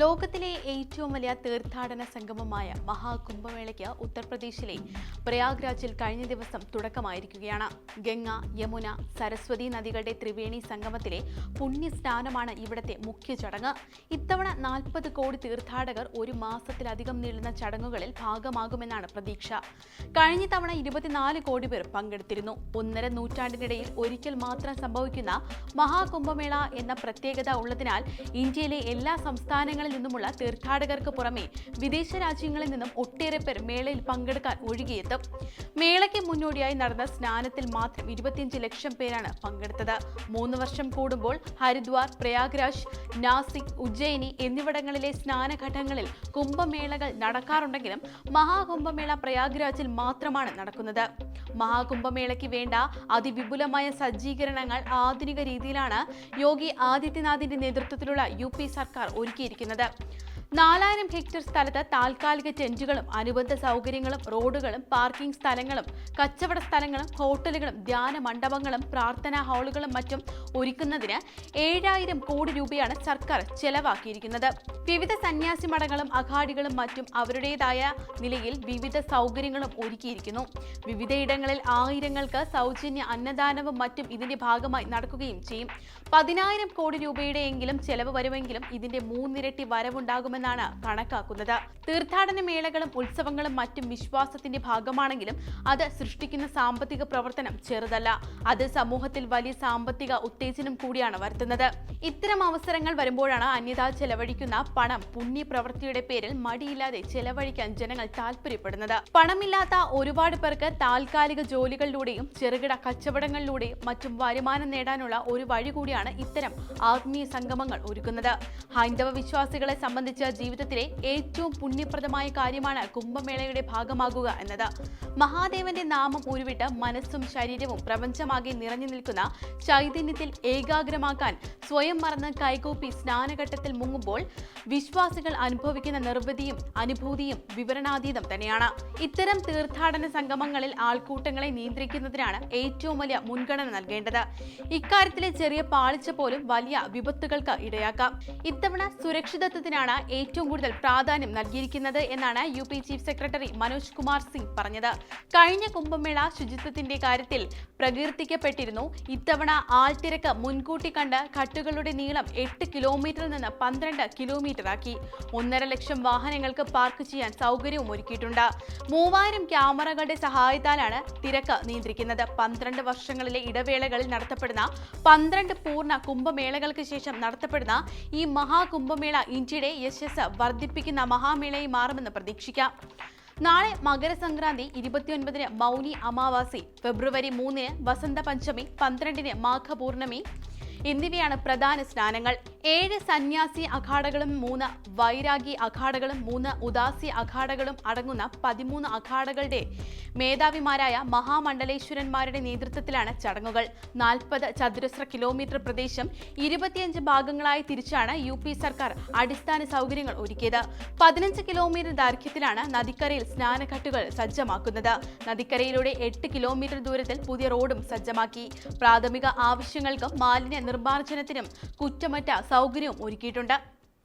ലോകത്തിലെ ഏറ്റവും വലിയ തീർത്ഥാടന സംഗമമായ മഹാകുംഭമേളയ്ക്ക് ഉത്തർപ്രദേശിലെ പ്രയാഗ്രാജിൽ കഴിഞ്ഞ ദിവസം തുടക്കമായിരിക്കുകയാണ്. ഗംഗ യമുന സരസ്വതി നദികളുടെ ത്രിവേണി സംഗമത്തിലെ പുണ്യസ്നാനമാണ് ഇവിടത്തെ മുഖ്യ ചടങ്ങ്. ഇത്തവണ നാൽപ്പത് കോടി തീർത്ഥാടകർ ഒരു മാസത്തിലധികം നീളുന്ന ചടങ്ങുകളിൽ ഭാഗമാകുമെന്നാണ് പ്രതീക്ഷ. കഴിഞ്ഞ തവണ ഇരുപത്തിനാല് കോടി പേർ പങ്കെടുത്തിരുന്നു. ഒന്നര നൂറ്റാണ്ടിനിടയിൽ ഒരിക്കൽ മാത്രം സംഭവിക്കുന്ന മഹാകുംഭമേള എന്ന പ്രത്യേകത ഉള്ളതിനാൽ ഇന്ത്യയിലെ എല്ലാ സംസ്ഥാനങ്ങളിൽ നിന്നുമുള്ള തീർത്ഥാടകർക്ക് പുറമെ വിദേശ രാജ്യങ്ങളിൽ നിന്നും ഒട്ടേറെ പേർ മേളയിൽ പങ്കെടുക്കാൻ ഒഴുകിയെത്തും. മേളയ്ക്ക് മുന്നോടിയായി നടന്ന സ്നാനത്തിൽ മാത്രം ഇരുപത്തിയഞ്ച് ലക്ഷം പേരാണ് പങ്കെടുത്തത്. മൂന്ന് വർഷം കൂടുമ്പോൾ ഹരിദ്വാർ പ്രയാഗ്രാജ് നാസിക് ഉജ്ജയിനി എന്നിവിടങ്ങളിലെ സ്നാനഘട്ടങ്ങളിൽ കുംഭമേളകൾ നടക്കാറുണ്ടെങ്കിലും മഹാകുംഭമേള പ്രയാഗ്രാജിൽ മാത്രമാണ് നടക്കുന്നത്. മഹാകുംഭമേളയ്ക്ക് വേണ്ട അതിവിപുലമായ സജ്ജീകരണങ്ങൾ ആധുനിക രീതിയിലാണ് യോഗി ആദിത്യനാഥിന്റെ നേതൃത്വത്തിലുള്ള യു സർക്കാർ ഒരുക്കിയിരിക്കുന്നത്. 好的。നാലായിരം ഹെക്ടർ സ്ഥലത്ത് താൽക്കാലിക ടെന്റുകളും അനുബന്ധ സൗകര്യങ്ങളും റോഡുകളും പാർക്കിംഗ് സ്ഥലങ്ങളും കച്ചവട സ്ഥലങ്ങളും ഹോട്ടലുകളും ധ്യാന മണ്ഡപങ്ങളും പ്രാർത്ഥനാ ഹാളുകളും മറ്റും ഒരുക്കുന്നതിന് ഏഴായിരം കോടി രൂപയാണ് സർക്കാർ ചെലവാക്കിയിരിക്കുന്നത്. വിവിധ സന്യാസി മഠങ്ങളും അഘാടികളും മറ്റും അവരുടേതായ നിലയിൽ വിവിധ സൗകര്യങ്ങളും ഒരുക്കിയിരിക്കുന്നു. വിവിധയിടങ്ങളിൽ ആയിരങ്ങൾക്ക് സൗജന്യ അന്നദാനവും മറ്റും ഇതിന്റെ ഭാഗമായി നടക്കുകയും ചെയ്യും. പതിനായിരം കോടി രൂപയുടെയെങ്കിലും ചെലവ് വരുമെങ്കിലും ഇതിന്റെ മൂന്നിരട്ടി വരവുണ്ടാകുമെന്നാണ് കണക്കാക്കുന്നത്. തീർത്ഥാടന മേളകളും ഉത്സവങ്ങളും മറ്റും വിശ്വാസത്തിന്റെ ഭാഗമാണെങ്കിലും അത് സൃഷ്ടിക്കുന്ന സാമ്പത്തിക പ്രവർത്തനം ചെറുതല്ല. അത് സമൂഹത്തിൽ വലിയ സാമ്പത്തിക ഉത്തേജനം കൂടിയാണ് വരുത്തുന്നത്. ഇത്തരം അവസരങ്ങൾ വരുമ്പോഴാണ് അന്യത ചെലവഴിക്കുന്ന പണം പുണ്യപ്രവൃത്തിയുടെ പേരിൽ മടിയില്ലാതെ ചെലവഴിക്കാൻ ജനങ്ങൾ താല്പര്യപ്പെടുന്നത് പണമില്ലാത്ത ഒരുപാട് പേർക്ക് താൽക്കാലിക ജോലികളിലൂടെയും ചെറുകിട കച്ചവടങ്ങളിലൂടെയും മറ്റും വരുമാനം നേടാനുള്ള ഒരു വഴി കൂടിയാണ് ഇത്തരം ആത്മീയ സംഗമങ്ങൾ ഒരുക്കുന്നത്. ഹൈന്ദവ വിശ്വാസികളെ സംബന്ധിച്ച് ജീവിതത്തിലെ ഏറ്റവും പുണ്യപ്രദമായ കാര്യമാണ് കുംഭമേളയുടെ ഭാഗമാകുക എന്നത്. മഹാദേവന്റെ നാമം ഉരുവിട്ട് മനസ്സും ശരീരവും പ്രപഞ്ചമാകെ നിറഞ്ഞു നിൽക്കുന്ന ചൈതന്യത്തിൽ ഏകാഗ്രമാക്കാൻ സ്വയം മറന്ന് കൈകൂപ്പി സ്നാനഘട്ടത്തിൽ മുങ്ങുമ്പോൾ വിശ്വാസികൾ അനുഭവിക്കുന്ന നിർവൃതിയും അനുഭൂതിയും വിവരണാതീതം തന്നെയാണ്. ഇത്തരം തീർത്ഥാടന സംഗമങ്ങളിൽ ആൾക്കൂട്ടങ്ങളെ നിയന്ത്രിക്കുന്നതിനാണ് ഏറ്റവും വലിയ മുൻഗണന നൽകേണ്ടത്. ഇക്കാര്യത്തിലെ ചെറിയ പാളിച്ച പോലും വലിയ വിപത്തുകൾക്ക് ഇടയാക്കാം. ഇത്തവണ സുരക്ഷിതത്വത്തിനാണ് ഏറ്റവും കൂടുതൽ പ്രാധാന്യം നൽകിയിരിക്കുന്നത് എന്നാണ് U P chief secretary Manoj Kumar Singh പറഞ്ഞത്. കഴിഞ്ഞ കുംഭമേള ശുചിത്വത്തിന്റെ കാര്യത്തിൽ പ്രകീർത്തിക്കപ്പെട്ടിരുന്നു. ഇത്തവണ ആൾത്തിരക്ക് മുൻകൂട്ടി കണ്ട് ഘട്ടുകളുടെ നീളം എട്ട് കിലോമീറ്ററിൽ നിന്ന് പന്ത്രണ്ട് കിലോമീറ്റർ ആക്കി. ഒന്നര ലക്ഷം വാഹനങ്ങൾക്ക് പാർക്ക് ചെയ്യാൻ സൗകര്യവും ഒരുക്കിയിട്ടുണ്ട്. മൂവായിരം ക്യാമറകളുടെ സഹായത്താലാണ് തിരക്ക് നിയന്ത്രിക്കുന്നത്. പന്ത്രണ്ട് വർഷങ്ങളിലെ ഇടവേളകളിൽ നടത്തപ്പെടുന്ന പന്ത്രണ്ട് പൂർണ കുംഭമേളകൾക്ക് ശേഷം നടത്തപ്പെടുന്ന ഈ മഹാകുംഭമേള ഇന്ത്യയുടെ യശസ് വർദ്ധിപ്പിക്കുന്ന മഹാമേളയായി മാറുമെന്ന് പ്രതീക്ഷിക്കാം. നാളെ മകരസംക്രാന്തി ഇരുപത്തിയൊൻപതിന് മൗനി അമാവാസി ഫെബ്രുവരി മൂന്നിന് വസന്ത പഞ്ചമി പന്ത്രണ്ടിന് മാഘപൂർണമി എന്നിവയാണ് പ്രധാന സ്നാനങ്ങൾ. ഏഴ് സന്യാസി അഖാഡകളും മൂന്ന് വൈരാഗി അഖാഡകളും മൂന്ന് ഉദാസി അഖാഡകളും അടങ്ങുന്ന പതിമൂന്ന് അഖാഡകളുടെ മേധാവിമാരായ മഹാമണ്ഡലേശ്വരന്മാരുടെ നേതൃത്വത്തിലാണ് ചടങ്ങുകൾ. നാൽപ്പത് ചതുരശ്ര കിലോമീറ്റർ പ്രദേശം ഇരുപത്തിയഞ്ച് ഭാഗങ്ങളായി തിരിച്ചാണ് യു പി സർക്കാർ അടിസ്ഥാന സൗകര്യങ്ങൾ ഒരുക്കിയത്. പതിനഞ്ച് കിലോമീറ്റർ ദൈർഘ്യത്തിലാണ് നദിക്കരയിൽ സ്നാനഘട്ടുകൾ സജ്ജമാക്കുന്നത്. നദിക്കരയിലൂടെ എട്ട് കിലോമീറ്റർ ദൂരത്തിൽ പുതിയ റോഡും സജ്ജമാക്കി. പ്രാഥമിക ആവശ്യങ്ങൾക്കും മാലിന്യ നിർമ്മാർജനത്തിനും കുറ്റമറ്റ സൗകര്യവും ഒരുക്കിയിട്ടുണ്ട്